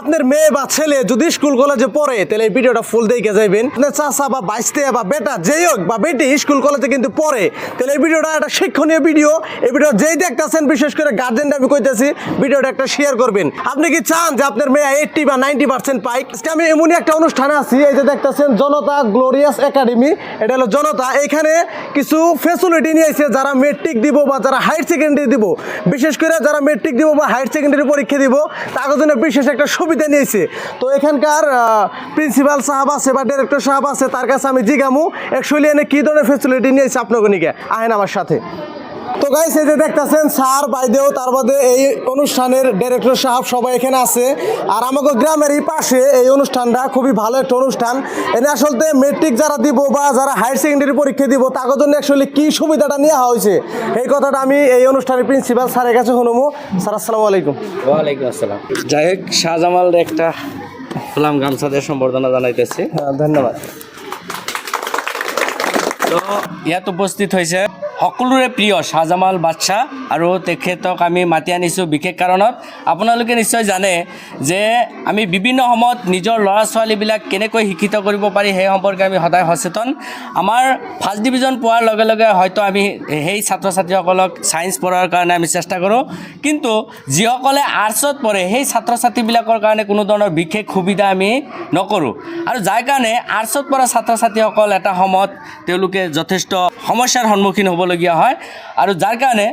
আপনার মেয়ে বা ছেলে যদি স্কুল কলেজে পড়ে, তাহলে এই ভিডিওটা ফুল দেখে যাইবেন। আপনার চাচা বা বাইসতে বা বেটা যেই হোক, বা বেটি স্কুল কলেজে কিন্তু পড়ে, তাহলে এই ভিডিওটা একটা শিক্ষণীয় ভিডিও। এই ভিডিও যেই দেখতেছেন, বিশেষ করে গার্জেন আমি কইতেছি, ভিডিওটা একটা শেয়ার করবেন। আপনি কি চান যে আপনার মেয়ে এইটটি বা নাইনটি পার্সেন্ট পাই আজকে আমি এমনই একটা অনুষ্ঠানে আছি, এই যে দেখতেছেন, জনতা গ্লোরিয়াস একাডেমি এটা হলো জনতা। এখানে কিছু ফেসিলিটি নিয়েছে যারা মেট্রিক দিব বা যারা হায়ার সেকেন্ডারি দিব। বিশেষ করে যারা মেট্রিক দিব বা হায়ার সেকেন্ডারি পরীক্ষা দিব, তাদের জন্য বিশেষ একটা সুবিধা নিয়েছে। তো এখানকার প্রিন্সিপাল সাহাব আছে বা ডিরেক্টর সাহাব আছে, তার কাছে আমি জিগামু। অ্যাকচুয়ালি এনে কী ধরনের ফেসিলিটি নিয়েছে আপনাকে নিকে আহেন আমার সাথে। তো গাইস এই যে দেখতেছেন স্যার বাইদেও তার বাদে এই অনুষ্ঠানের ডিরেক্টর সাহেব সবাই এখানে আছে। আর আমাকে গ্রামের এই পাশে এই অনুষ্ঠানটা খুবই ভালো একটা অনুষ্ঠান। এনে আসলে মেট্রিক যারা দিব বা যারা হায়ার সেকেন্ডারি পরীক্ষা দিব তার জন্য অ্যাকচুয়ালি কী সুবিধাটা নেওয়া হয়েছে? এই কথাটা আমি এই অনুষ্ঠানের প্রিন্সিপাল স্যারের কাছে শুনব। স্যার আসসালামু আলাইকুম। ওয়ালাইকুম আসসালাম। যাই হোক শাহজামাল একটা ফুলাম গামছাদের সম্বর্ধনা জানাইতেছি। হ্যাঁ ধন্যবাদ। তো ইয়াত উপস্থিত হৈছে সকলোৰে প্ৰিয় শ্বাহজামাল বাদশ্বাহ আৰু তেখেতক আমি মাতি আনিছোঁ বিশেষ কাৰণত। আপোনালোকে নিশ্চয় জানে যে আমি বিভিন্ন সময়ত নিজৰ ল'ৰা ছোৱালীবিলাক কেনেকৈ শিক্ষিত কৰিব পাৰি সেই সম্পৰ্কে আমি সদায় সচেতন। আমাৰ ফাৰ্ষ্ট ডিভিজন পোৱাৰ লগে লগে হয়তো আমি সেই ছাত্ৰ ছাত্ৰীসকলক ছায়েন্স পঢ়াৰ কাৰণে আমি চেষ্টা কৰোঁ। কিন্তু যিসকলে আৰ্টছত পঢ়ে, সেই ছাত্ৰ ছাত্ৰীবিলাকৰ কাৰণে কোনো ধৰণৰ বিশেষ সুবিধা আমি নকৰোঁ। আৰু যাৰ কাৰণে আৰ্টছত পঢ়া ছাত্ৰ ছাত্ৰীসকল এটা সময়ত তেওঁলোকে যথেষ্ট সমস্যাৰ সন্মুখীন হ'বলগীয়া হয়। আৰু যাৰ কাৰণে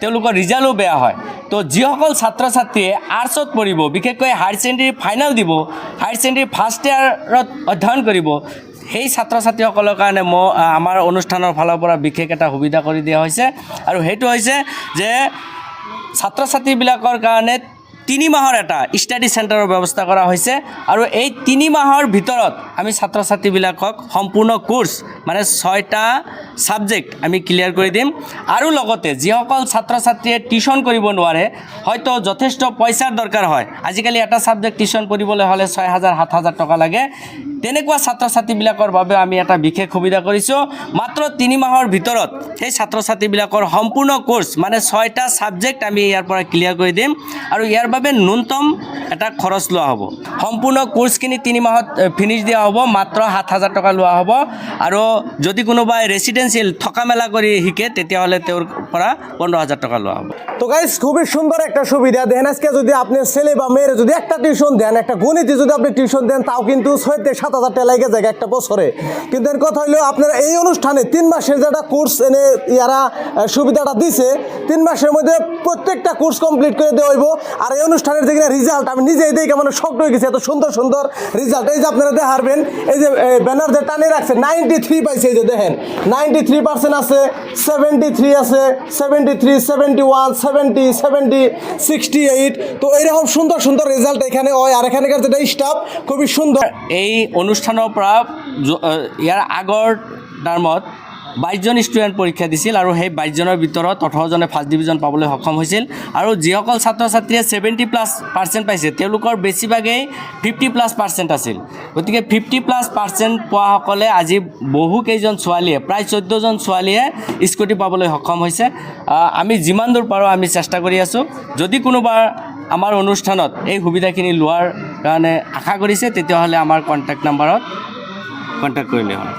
তেওঁলোকৰ ৰিজাল্টো বেয়া হয়। তো যিসকল ছাত্ৰ ছাত্ৰীয়ে আৰ্টছত পঢ়িব, বিশেষকৈ হায়াৰ ছেকেণ্ডেৰী ফাইনেল দিব, হায়াৰ ছেকেণ্ডেৰী ফাৰ্ষ্ট ইয়াৰত অধ্যয়ন কৰিব, সেই ছাত্ৰ ছাত্ৰীসকলৰ কাৰণে মই আমাৰ অনুষ্ঠানৰ ফালৰ পৰা বিশেষ এটা সুবিধা কৰি দিয়া হৈছে। আৰু সেইটো হৈছে যে ছাত্ৰ ছাত্ৰীবিলাকৰ কাৰণে তিনি মাহৰ এটা ষ্টাডি চেণ্টাৰৰ ব্যৱস্থা কৰা হৈছে আৰু এই তিনি মাহৰ ভিতৰত আমি ছাত্ৰ ছাত্ৰীবিলাকক সম্পূৰ্ণ কোৰ্চ মানে ছয়টা ছাবজেক্ট আমি ক্লিয়াৰ কৰি দিম। আৰু লগতে যিসকল ছাত্ৰ ছাত্ৰীয়ে টিউশ্যন কৰিব নোৱাৰে, হয়তো যথেষ্ট পইচাৰ দৰকাৰ হয়। আজিকালি এটা ছাবজেক্ট টিউশ্যন কৰিবলৈ হ'লে ছয় হাজাৰ, সাত হাজাৰ টকা লাগে। তেনেকুৱা ছাত্ৰ ছাত্ৰীবিলাকৰ বাবে আমি এটা বিশেষ সুবিধা কৰিছোঁ। মাত্ৰ তিনি মাহৰ ভিতৰত সেই ছাত্ৰ ছাত্ৰীবিলাকৰ সম্পূৰ্ণ কোৰ্চ মানে ছয়টা ছাবজেক্ট আমি ইয়াৰ পৰা ক্লিয়াৰ কৰি দিম আৰু ইয়াৰ বাবে ন্যূনতম এটা খৰচ লোৱা হ'ব। সম্পূৰ্ণ কোৰ্চখিনি তিনি মাহত ফিনিছ দিয়া হ'ব, মাত্ৰ সাত হাজাৰ টকা লোৱা হ'ব। আৰু যদি কোনোবাই ৰেচিডেঞ্চিয়েল থকা মেলা কৰি শিকে, তেতিয়াহ'লে তেওঁৰ পৰা পোন্ধৰ হাজাৰ টকা লোৱা হ'ব। তো গাইস খুবই সুন্দর একটা সুবিধা দেন, আজকে যদি আপনি ছেলে বা মেয়ের যদি একটা টিউশন দেন, একটা গণিতে যদি আপনি টিউশন দেন, তাও কিন্তু ছয় সাত হাজার টাকা লাগে যায় একটা বছরে। কিন্তু এর কথা হলো আপনার এই অনুষ্ঠানে তিন মাসের যেটা কোর্স এনে ইয়ারা সুবিধাটা দিছে, তিন মাসের মধ্যে প্রত্যেকটা কোর্স কমপ্লিট করে দেওয়া হইব। আর এই অনুষ্ঠানের যে রেজাল্ট আমি নিজেই দেখে মানে শক্ত হয়ে গেছি, এত সুন্দর সুন্দর রেজাল্ট এই যে আপনারা দেখারবেন, এই যে ব্যানার যে টানে রাখছে নাইনটি থ্রি পাইছে এই যে দেখেন। নাইনটি থ্রি পার্সেন্ট আছে সেভেন্টি থ্রি আছে seventy three seventy one seventy seventy sixty eight তো এইরকম সুন্দর সুন্দর রেজাল্ট এখানে হয়। আর এখানকার যেটা স্টাফ খুবই সুন্দর। এই অনুষ্ঠানৰ পৰা ইয়াৰ আগৰ টাৰ্মত বাইছজন ষ্টুডেণ্ট পৰীক্ষা দিছিল আৰু সেই বাইছজনৰ ভিতৰত ওঠৰজনে ফাৰ্ষ্ট ডিভিজন পাবলৈ সক্ষম হৈছিল। আৰু যিসকল ছাত্ৰ ছাত্ৰীয়ে ছেভেণ্টি প্লাছ পাৰ্চেণ্ট পাইছে, তেওঁলোকৰ বেছিভাগেই ফিফটি প্লাছ পাৰ্চেণ্ট আছিল। গতিকে ফিফটি প্লাছ পাৰ্চেণ্ট পোৱাসকলে আজি বহুকেইজন ছোৱালীয়ে, প্ৰায় চৈধ্যজন ছোৱালীয়ে স্কুটি পাবলৈ সক্ষম হৈছে। আমি যিমান দূৰ পাৰোঁ, আমি চেষ্টা কৰি আছোঁ। যদি কোনোবা আমাৰ অনুষ্ঠানত এই সুবিধাখিনি লোৱাৰ কাৰণে আশা কৰিছে তেতিয়াহ'লে আমাৰ কণ্টেক্ট নাম্বাৰত কণ্টেক্ট কৰিলেই হ'ল।